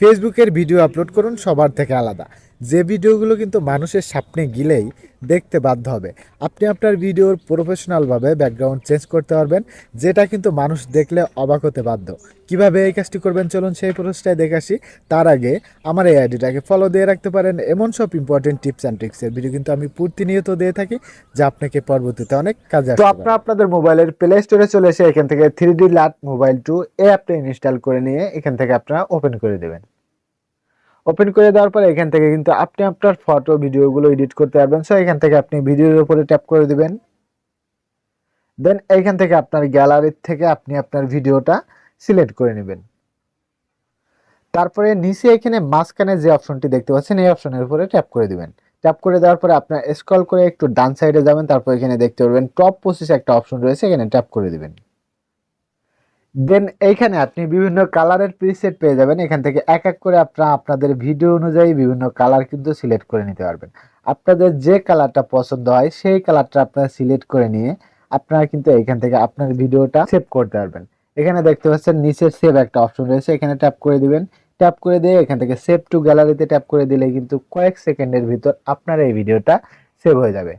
ফেসবুকের video upload করুন সবার থেকে আলাদা। যে ভিডিওগুলো কিন্তু মানুষের সামনে গিলেই দেখতে বাধ্য হবে। আপনি আপনার ভিডিওর প্রফেশনালভাবে ব্যাকগ্রাউন্ড চেঞ্জ করতে পারবেন যেটা কিন্তু মানুষ দেখলে অবাক হতে বাধ্য। কীভাবে এই কাজটি করবেন? চলুন সেই প্রসেসটাই দেখে আসি। তার আগে আমার এই আইডিটাকে ফলো দিয়ে রাখতে পারেন। এমন সব ইম্পর্টেন্ট টিপস অ্যান্ড ট্রিক্সের ভিডিও কিন্তু আমি প্রতিনিয়ত দিয়ে থাকি যা আপনাকে পরবর্তীতে অনেক কাজে তো আপনারা আপনাদের মোবাইলের প্লে স্টোরে চলে এসে এখান থেকে থ্রি ডি লাট মোবাইল টু এই অ্যাপটা ইনস্টল করে নিয়ে এখান থেকে আপনারা ওপেন করে দেবেন। ওপেন করে দেওয়ার পরে এখান থেকে কিন্তু আপনি আপনার ফটো ভিডিওগুলো এডিট করতে পারবেন। সো এখান থেকে আপনি ভিডিওর উপরে ট্যাপ করে দিবেন। দেন এইখান থেকে আপনার গ্যালারির থেকে আপনি আপনার ভিডিওটা সিলেক্ট করে নেবেন। তারপরে নিচে এখানে মাঝখানে যে অপশনটি দেখতে পাচ্ছেন, এই অপশনের উপরে ট্যাপ করে দিবেন। ট্যাপ করে দেওয়ার পরে আপনার স্ক্রল করে একটু ডান সাইডে যাবেন, তারপর এখানে দেখতে পারবেন টপ পঁচিশ একটা অপশন রয়েছে, এখানে ট্যাপ করে দিবেন। দেন এইখানে আপনি বিভিন্ন কালারের প্রিসেট পেয়ে যাবেন। এখান থেকে এক এক করে আপনারা আপনাদের ভিডিও অনুযায়ী বিভিন্ন কালার কিন্তু সিলেক্ট করে নিতে পারবেন। আপনাদের যে কালারটা পছন্দ হয়, সেই কালারটা আপনারা সিলেক্ট করে নিয়ে আপনারা কিন্তু এখান থেকে আপনার ভিডিওটা সেভ করতে পারবেন। এখানে দেখতে পাচ্ছেন নিচে সেভ একটা অপশন রয়েছে। এখানে ট্যাপ করে দিবেন। ট্যাপ করে দিয়ে এখান থেকে সেভ টু গ্যালারিতে ট্যাপ করে দিলে কিন্তু কয়েক সেকেন্ডের ভিতর আপনার এই ভিডিওটা সেভ হয়ে যাবে।